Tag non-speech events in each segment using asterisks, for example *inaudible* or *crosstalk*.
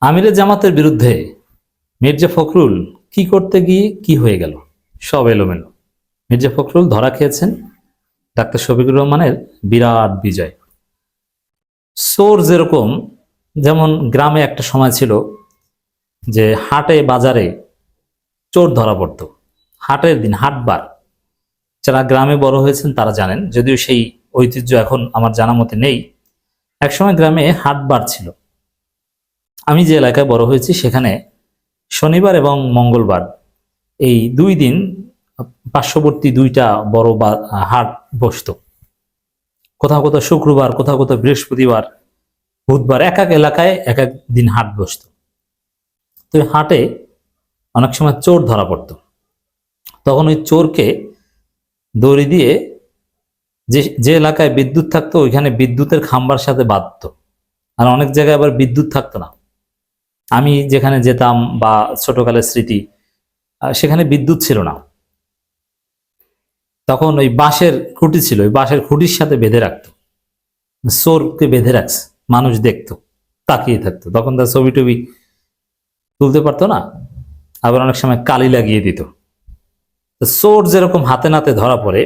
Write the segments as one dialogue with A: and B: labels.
A: আমিরের জামাতের বিরুদ্ধে মির্জা ফখরুল কি করতে গিয়ে কি হয়ে গেল? সব এলোমেলো। মির্জা ফখরুল ধরা খেয়েছেন ডাক্তার শফিকুর রহমানের বিরাট বিজয়। সোর যেরকম, যেমন গ্রামে একটা সময় ছিল যে হাটে, বাজারে চোর ধরা পড়তো। হাটের দিন, হাটবার। যারা গ্রামে বড় হয়েছেন তারা জানেন, যদিও সেই ঐতিহ্য এখন আমার জানা মতে নেই। একসময় গ্রামে হাটবার ছিল। আমি যে এলাকায় বড় হয়েছি সেখানে শনিবার এবং মঙ্গলবার এই দুই দিন পার্শ্ববর্তী দুইটা বড় বা- হাট বসতো। কোথাও কোথাও শুক্রবার, কোথাও কোথাও বৃহস্পতিবার, বুধবার এক এক এলাকায় এক এক দিন হাট বসতো। তো হাটে অনেক সময় চোর ধরা পড়তো। তখন ওই চোরকে দড়ি দিয়ে যে যে এলাকায় বিদ্যুৎ থাকতো ওইখানে বিদ্যুতের খাম্বার সাথে বাঁধতো। আর অনেক জায়গায় আবার বিদ্যুৎ থাকতো না। আমি যেখানে যেতাম বা ছোটকালের স্মৃতি সেখানে বিদ্যুৎ ছিল না। তখন ওই বাঁশের খুঁটি ছিল, ওই বাঁশের খুঁটির সাথে বেঁধে রাখতো। সোরকে বেঁধে রাখছে, মানুষ দেখতো, তাকিয়ে থাকতো। তখন তার ছবি টবি তুলতে পারতো না, আবার অনেক সময় কালি লাগিয়ে দিত। চোর যেরকম হাতে নাতে ধরা পড়ে,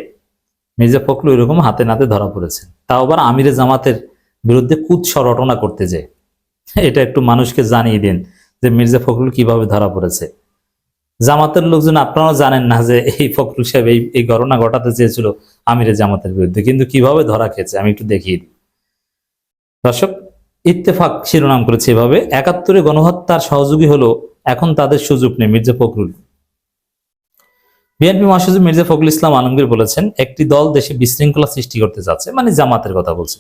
A: মির্জা ফখরুল এরকম হাতে নাতে ধরা পড়েছে তাও আবার আমিরে জামাতের বিরুদ্ধে কুৎস রটনা করতে যায়। *laughs* এটা একটু মানুষকে জানিয়ে দিন যে মির্জা ফখরুল কীভাবে ধরা পড়েছে। জামাতের লোকজন আপনারাও জানেন না যে এই ফখরুল সাহেব এই এই ঘটনা ঘটাতে চেয়েছিল আমিরে জামাতের বিরুদ্ধে, কিন্তু কীভাবে ধরা খেয়েছে আমি একটু দেখিয়ে দিই। দর্শক, ইত্তেফাক শিরোনাম করেছে এভাবে, একাত্তরে গণহত্যার সহযোগী হলো এখন তাদের সুযোগ নেই মির্জা ফখরুল। বিএনপি মহাসচিব মির্জা ফখরুল ইসলাম আলমগীর বলেছেন, একটি দল দেশে বিশৃঙ্খলা সৃষ্টি করতে যাচ্ছে মানে জামাতের কথা বলছে।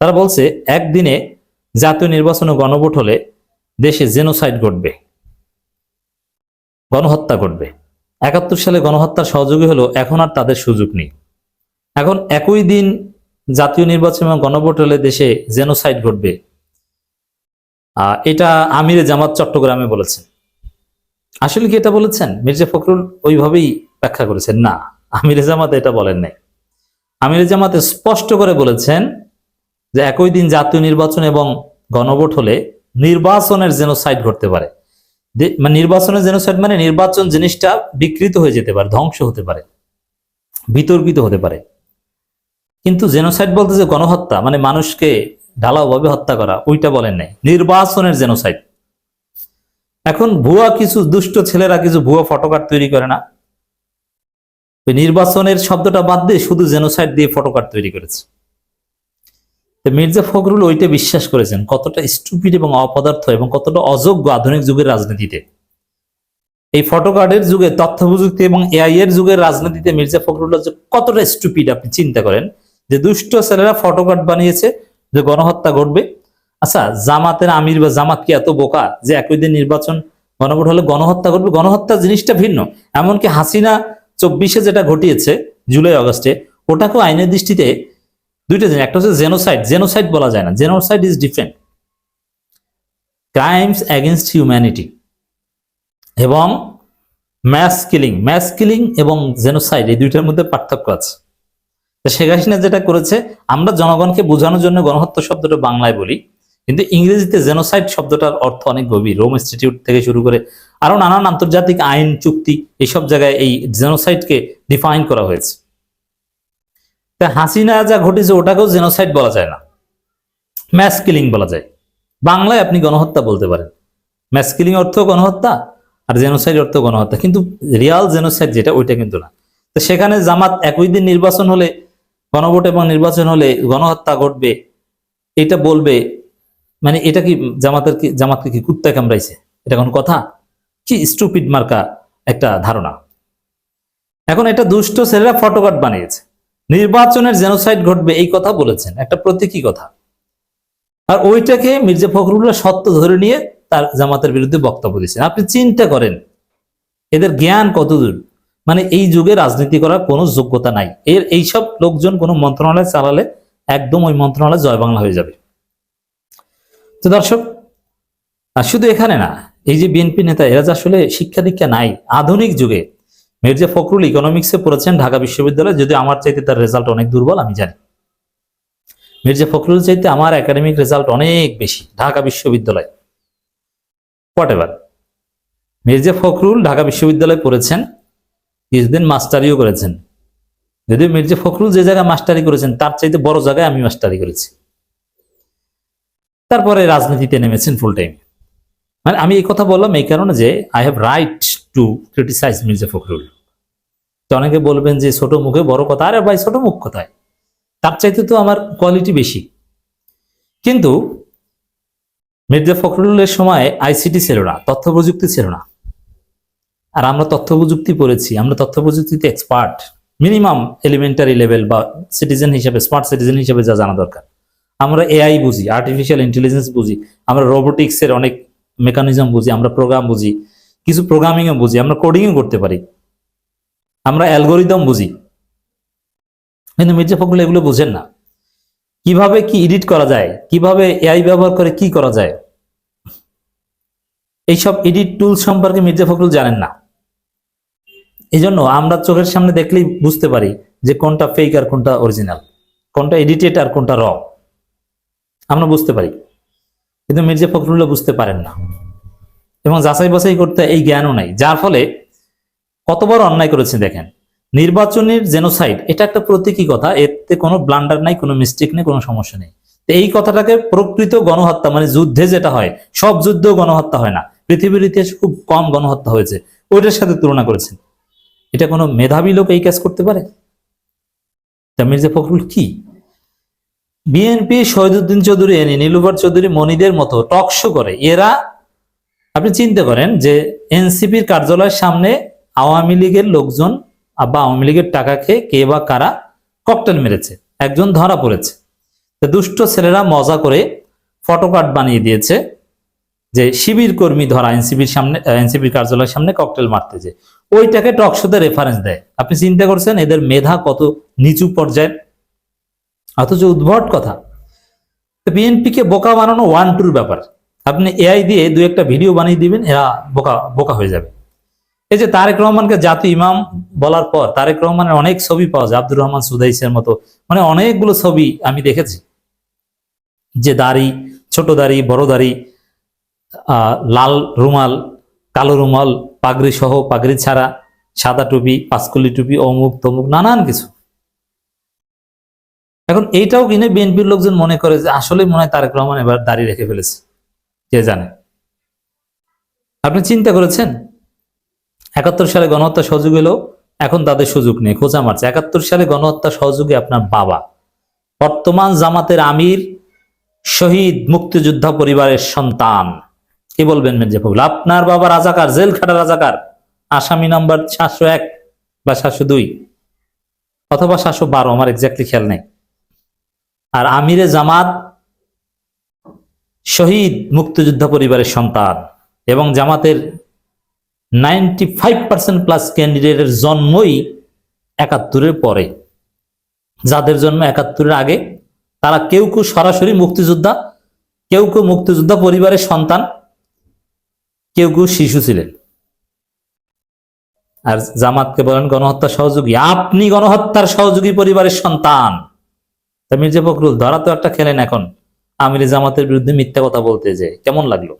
A: তারা বলছে, একদিনে জাতীয় নির্বাচন গণভোট হলে দেশে জেনোসাইড ঘটবে, গণহত্যা ঘটবে। একাত্তর সালে গণহত্যার সহযোগী হলো এখন আর তাদের সুযোগ নেই। এখন একই দিন জাতীয় নির্বাচন এবং গণভোট হলে দেশে জেনোসাইড ঘটবে। এটা আমির জামাত চট্টগ্রামে বলেছেন। আসলে কি এটা বলেছেন? মির্জা ফখরুল ওইভাবেই ব্যাখ্যা করেছেন। না, আমিরে জামাত এটা বলেন নাই। আমির জামাতে স্পষ্ট করে বলেছেন যে একই দিন জাতীয় নির্বাচন এবং গণভোট হলে নির্বাচনের জেনোসাইড ঘটতে পারে। মানে নির্বাচনের জেনোসাইড মানে নির্বাচন জিনিসটা বিকৃত হয়ে যেতে পারে, ধ্বংস হতে পারে, বিতর্কিত হতে পারে। কিন্তু জেনোসাইড বলতে যে গণহত্যা মানে মানুষকে ঢালাওভাবে হত্যা করা, ওইটা বলেন নাই। নির্বাচনের জেনোসাইড। এখন ভুয়া কিছু দুষ্ট ছেলেরা কিছু ভুয়া ফটোকার্ড তৈরি করে না। নির্বাচনের শব্দটা বাদ দিয়ে শুধু জেনোসাইড দিয়ে ফটোকার্ড তৈরি করেছে। তো মির্জা ফখরুল ওইটা বিশ্বাস করেছেন, কতটা স্টুপিড এবং অপদার্থ এবং কতটা অযোগ্য আধুনিক যুগের রাজনীতিতে। এই ফটোকার্ডের যুগে তথ্য প্রযুক্তি এবং এআই এর যুগের রাজনীতিতে মির্জা ফখরুল যে কতটা স্টুপিড আপনি চিন্তা করেন, যে দুষ্ট ছেলেরা ফটোকার্ড বানিয়েছে, যে গণহত্যা ঘটবে। আচ্ছা জামাতের আমির বা জামাত কি এত বোকা যে একই দিন নির্বাচন গণভোট হলে গণহত্যা করবে গণহত্যা জিনিসটা ভিন্ন। এমনকি হাসিনা চব্বিশে যেটা ঘটিয়েছে, জুলাই আগস্টে, ওটাকেও আইনের দৃষ্টিতে দুইটা জিনিস, একটা হচ্ছে জেনোসাইড জেনোসাইড বলা যায় না। Genocide is different crimes against humanity এবং ম্যাস কিলিং ম্যাস কিলিং এবং জেনোসাইড এই দুইটার মধ্যে পার্থক্য আছে। শেখ হাসিনা যেটা করেছে, আমরা জনগণকে বোঝানোর জন্য গণহত্যা শব্দটা বাংলায় বলি, কিন্তু ইংরেজিতে জেনোসাইড শব্দটার অর্থ অনেক গভীর। রোম ইনস্টিটিউট থেকে শুরু করে আরও নানান আন্তর্জাতিক আইন, চুক্তি এইসব জায়গায় এই জেনোসাইডকে ডিফাইন করা হয়েছে। হাসিনা যা ঘটেছে ওটাকেও জেনোসাইড বলা যায় না। ম্যাস কিলিং বলা যায়। বাংলায় আপনি গণহত্যা বলতে পারেন। ম্যাস কিলিং অর্থ গণহত্যা আর জেনোসাইড অর্থ গণহত্যা। কিন্তু রিয়াল জেনোসাইড যেটা, ওইটা কিন্তু না। তো সেখানে জামাত একই দিন নির্বাচন হলে, গণভোট এবং নির্বাচন হলে গণহত্যা ঘটবে, এটা বলবে মানে এটা কি জামাতের কি, জামাতকে কি কুত্তা কামড়াইছে? এটা কোন কথা? কি স্টুপিড মার্কা একটা ধারণা। এখন এটা দুষ্ট ছেলেরা ফটোকার্ড বানিয়েছে। নির্বাচনের জেনোসাইড ঘটবে এই কথা বলেছেন। একটা প্রতীকী কথা। আর ওইটাকে মির্জা ফখরুল্লাহ সত্য ধরে নিয়ে তার জামাতের বিরুদ্ধে বক্তব্য দিচ্ছেন আপনি চিন্তা করেন, এদের জ্ঞান কতদূর? মানে এই যুগে রাজনীতি করার কোনো যোগ্যতা নাই। এর এইসব লোকজন কোনো মন্ত্রণালয় চালালে একদম ওই মন্ত্রণালয় জয় বাংলা হয়ে যাবে। তো দর্শক শুধু এখানে না, এই যে বিএনপি নেতা, এরা যে আসলে শিক্ষা দীক্ষা নাই, আধুনিক যুগে মির্জা ফখরুল ইকোনমিক্সে পড়েছেন ঢাকা বিশ্ববিদ্যালয়ে যদি আমার চাইতে তার রেজাল্ট অনেক দুর্বল, আমি জানি। মির্জা ফখরুল চাইতে আমার একাডেমিক রেজাল্ট অনেক বেশি, ঢাকা বিশ্ববিদ্যালয়। হোয়াট এভার মির্জা ফখরুল ঢাকা বিশ্ববিদ্যালয়ে পড়েছেন, কিছুদিন মাস্টারিও করেছেন। যদিও মির্জা ফখরুল যে জায়গায় মাস্টারি করেছেন, তার চাইতে বড় জায়গায় আমি মাস্টারি করেছি। তারপরে রাজনীতিতে নেমেছেন ফুল টাইম মানে আমি এই কথা বললাম এই কারণে যে I have right to criticise Mirza Fakhrul. তো অনেকে বলবেন যে ছোট মুখে বড় কথা। আরে ভাই, ছোট মুখ কোথায়? তার চাইতে তো আমার কোয়ালিটি বেশি। কিন্তু মির্জা ফখরুলের সময় আইসিটি ছিল না, তথ্য প্রযুক্তি ছিল না। আর আমরা তথ্য প্রযুক্তি পড়েছি, আমরা তথ্য প্রযুক্তিতে এক্সপার্ট মিনিমাম এলিমেন্টারি লেভেল বা সিটিজেন হিসেবে স্মার্ট সিটিজেন হিসেবে যা জানা দরকার। আমরা এআই বুঝি আর্টিফিশিয়াল ইন্টেলিজেন্স বুঝি, আমরা রোবোটিক্সের অনেক মেকানিজম বুঝি, আমরা প্রোগ্রাম বুঝি, কিছু প্রোগ্রামিংও বুঝি, আমরা কোডিংও করতে পারি। আমরা অ্যালগোরিদম বুঝি। কিন্তু মির্জা ফখরুল এগুলো বুঝেন না। কীভাবে কি এডিট করা যায়? কীভাবে এআই ব্যবহার করে কি করা যায়? এইসব এডিট টুল সম্পর্কে মির্জা ফখরুল জানেন না। এই জন্য আমরা চোখের সামনে দেখলেই বুঝতে পারি যে কোনটা ফেক আর কোনটা অরিজিনাল কোনটা এডিটেড আর কোনটা র আমরা বুঝতে পারি। কিন্তু মির্জা ফখরুল্লাহ বুঝতে পারেন না। এবং যাচাই বাছাই করতে এই জ্ঞানও নাই। যার ফলে কত বড় অন্যায় করেছে দেখেন। নির্বাচনের জেনোসাইড এটা একটা প্রতীকী কথা, এতে কোনো ব্লান্ডার নাই, কোনো মিস্টেক নেই, কোনো সমস্যা নেই। তো এই কথাটাকে প্রকৃত গণহত্যা মানে যুদ্ধে যেটা হয়, সব যুদ্ধেও গণহত্যা হয় না। পৃথিবীর ইতিহাসে খুব কম গণহত্যা হয়েছে, ওইটার সাথে তুলনা করেছেন। এটা কোনো মেধাবী লোক এই কাজ করতে পারে? তা মির্জা ফখরুল কি? বিএনপি শহীদুদ্দিন চৌধুরী এনে নীলুফার চৌধুরী, মনিদের মতো টক শো করে। এরা, আপনি চিন্তা করেন যে এনসিপির কার্যালয়ের সামনে আওয়ামী লীগের লোকজন বা আওয়ামী লীগের টাকা খেয়ে কে বা কারা ককটেল মেরেছে, একজন ধরা পড়েছে। দুষ্ট ছেলেরা মজা করে ফটো কার্ড বানিয়ে দিয়েছে যে শিবির কর্মী ধরা, এনসিপির সামনে এনসিপির কার্যালয়ের সামনে ককটেল মারতে যে ওইটাকে টকশোতে রেফারেন্স দেয়। আপনি চিন্তা করছেন এদের মেধা কত নিচু পর্যায়ে অথচ উদ্ভট কথা। বিএনপিকে বোকা বানানো ওয়ান টুর ব্যাপার। আপনি এআই দিয়ে দু একটা ভিডিও বানিয়ে দিবেন, এরা বোকা বোকা হয়ে যাবে। এই যে তারেক রহমানকে জাতি ইমাম বলার পর তারেক রহমানের অনেক ছবি পাওয়া যায়, আব্দুর রহমান সুদাইসের মতো। মানে অনেকগুলো ছবি আমি দেখেছি। যে দাড়ি, ছোট দাড়ি, বড় দাড়ি লাল রুমাল, কালো রুমাল, পাগড়ি সহ, পাগড়ি ছাড়া, সাদা টুপি, পাঁচকলি টুপি, অমুক তমুক, নানান কিছু। এখন এইটাও কিনে বিএনপির লোকজন মনে করে যে আসলে মনে হয় তারেক রহমান এবার দাড়ি রেখে ফেলেছে। কে জানে? আপনি চিন্তা করেছেন? একাত্তর সালে গণহত্যা সহযোগ এলো এখন তাদের সুযোগ নেই, খোঁজা মারছে। একাত্তর সালে গণহত্যা সহযোগী আপনার বাবা। বর্তমান জামাতের আমির, শহীদ মুক্তিযোদ্ধা পরিবারের সন্তান। কি বলবেন মির্জা ফখরুল? আপনার বাবা রাজাকার জেল খাটা রাজাকার, আসামি নাম্বার সাতশো এক বা সাতশো দুই অথবা সাতশো বারো, আমার এক্স্যাক্টলি খেয়াল নেই। আর আমিরে জামাত, শহীদ মুক্তিযোদ্ধা পরিবারের সন্তান এবং জামাতের নাইনটি ফাইভ পার্সেন্ট প্লাস ক্যান্ডিডেটের জন্মই একাত্তরের পরে। যাদের জন্ম একাত্তরের আগে, তারা কেউ কেউ সরাসরি মুক্তিযোদ্ধা, কেউ কেউ মুক্তিযোদ্ধা পরিবারের সন্তান, কেউ কেউ শিশু ছিলেন। আর জামাতকে বলেন গণহত্যা সহযোগী। আপনি গণহত্যার সহযোগী পরিবারের সন্তান। মির্জা ফখরুল, ধরা তো একটা খেলেন এখন। আমির জামাতের বিরুদ্ধে মিথ্যা কথা বলতে যে, কেমন লাগল?